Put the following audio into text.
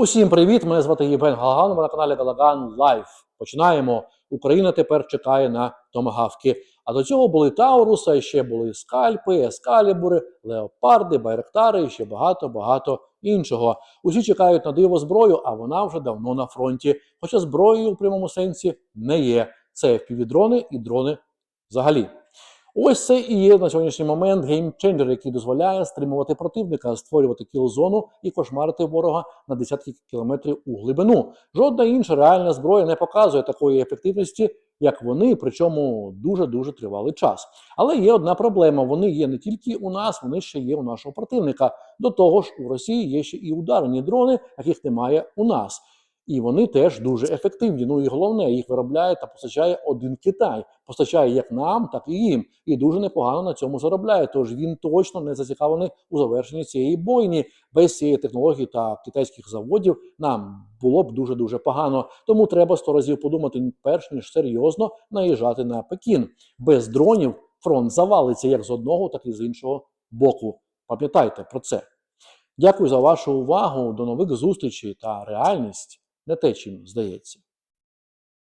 Усім привіт! Мене звати Євген Галаган. Ви на каналі Галаган Лайф. Починаємо. Україна тепер чекає на томагавки. А до цього були Тауруси, а ще були скальпи, ескалібури, леопарди, байрактари і ще багато-багато іншого. Усі чекають на диво зброю, а вона вже давно на фронті. Хоча зброєю у прямому сенсі не є. Це FPV-дрони і дрони взагалі. Ось це і є на сьогоднішній момент геймченджер, який дозволяє стримувати противника, створювати кіл-зону і кошмарити ворога на десятки кілометрів у глибину. Жодна інша реальна зброя не показує такої ефективності, як вони, причому дуже дуже тривалий час. Але є одна проблема: вони є не тільки у нас, вони ще є у нашого противника. До того ж, у Росії є ще і ударні дрони, яких немає у нас. І вони теж дуже ефективні. Ну і головне, їх виробляє та постачає один Китай. Постачає як нам, так і їм. І дуже непогано на цьому заробляє. Тож він точно не зацікавлений у завершенні цієї бойні. Без цієї технології та китайських заводів нам було б дуже дуже погано. Тому треба сто разів подумати, перш ніж серйозно наїжджати на Пекін. Без дронів фронт завалиться як з одного, так і з іншого боку. Пам'ятайте про це. Дякую за вашу увагу. До нових зустрічей та реальність не те, чим здається.